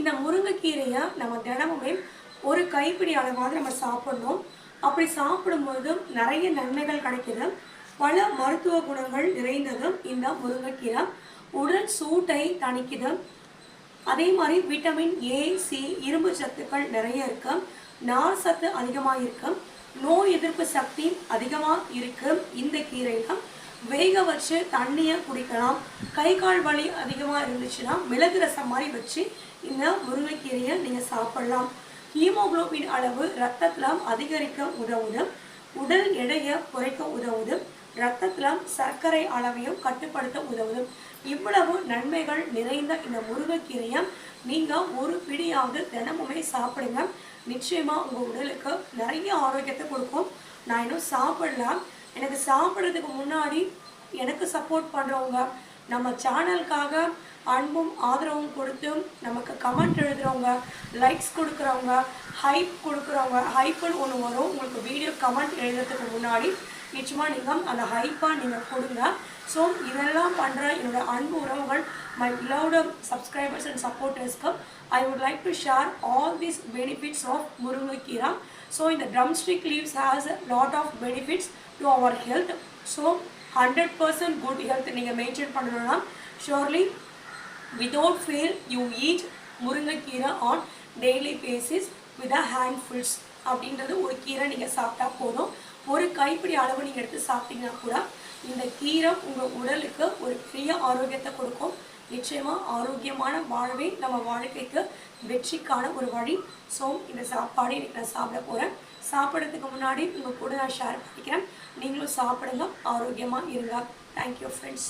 இந்த முருங்கைக்கீரையை நம்ம தினமுமே ஒரு கைப்பிடி அளவாவது நம்ம சாப்பிடணும். அப்படி சாப்பிடும்போது நிறைய நன்மைகள் கிடைக்குது. பல மருத்துவ குணங்கள் நிறைந்தது இந்த முருங்கைக்கீரை உடல் சூட்டை தணிக்குது. அதே மாதிரி விட்டமின் ஏ சி இரும்பு சத்துக்கள் நிறைய இருக்கு. நார் சத்து அதிகமாக இருக்கு. நோய் எதிர்ப்பு சக்தி அதிகமாக இருக்கு இந்த கீரையில். வேக வச்சு தண்ணியை குடிக்கலாம். கை கால் வலி அதிகமாக இருந்துச்சுன்னா மிளகு ரசம் மாதிரி வச்சு இந்த முருங்கைக்கீரையை நீங்கள் சாப்பிடலாம். ஹீமோகுளோபின் அளவு ரத்தத்தில் அதிகரிக்க உதவுது. உடல் எடையை குறைக்க உதவுது. ரத்தத்தில் சர்க்கரை அளவையும் கட்டுப்படுத்த உதவுது. இவ்வளவு நன்மைகள் நிறைந்த இந்த முருங்கைக்கீரையை நீங்கள் ஒரு பிடியாவது தினமுமே சாப்பிடுங்க. நிச்சயமாக உங்கள் உடலுக்கு நிறைய ஆரோக்கியத்தை கொடுக்கும். நான் இன்னும் சாப்பிடலாம் எனக்கு சாப்பிட்றதுக்கு முன்னாடி எனக்கு சப்போர்ட் பண்ணுறவங்க நம்ம சேனலுக்காக அன்பும் ஆதரவும் கொடுத்து நமக்கு கமெண்ட் எழுதுறவங்க லைக்ஸ் கொடுக்குறவங்க ஹைப் கொடுக்குறவங்க ஹைப்புன்னு ஒன்று வரும். உங்களுக்கு வீடியோ கமெண்ட் எழுதுறதுக்கு முன்னாடி நிச்சயமாக நீங்கள் அந்த ஹைப்பாக நீங்கள் கொடுங்க. ஸோ இதெல்லாம் பண்ணுற என்னோட அன்பு உறவுகள் my beloved subscribers and சப்போர்ட்டர்ஸ்க்கு I would like to share all these benefits of முருங்கைக்கீரா so இந்த drumstick leaves has lot of benefits to our health so hundred percent good health நீங்கள் மெயின்டைன் பண்ணணும்னா surely without feel you eat முருங்கைக்கீரை on daily basis with a handfuls அப்படின்றது ஒரு கீரை நீங்கள் சாப்பிட்டா போதும். ஒரு கைப்பிடி அளவு நீங்கள் எடுத்து சாப்பிட்டீங்கன்னா கூட இந்த கீரை உங்கள் உடலுக்கு ஒரு பெரிய ஆரோக்கியத்தை கொடுக்கும். நிச்சயமாக ஆரோக்கியமான வாழ்வே நம்ம வாழ்க்கைக்கு வெற்றிக்கான ஒரு வழி. ஸோ இந்த சாப்பாடு இன்னைக்கு நான் சாப்பிட போகிறேன் சாப்பிட்றதுக்கு முன்னாடி உங்கள் கூட நான் ஷேர் பண்ணிக்கிறேன். நீங்களும் சாப்பிடுங்க. ஆரோக்கியமாக இருங்க. Thank you friends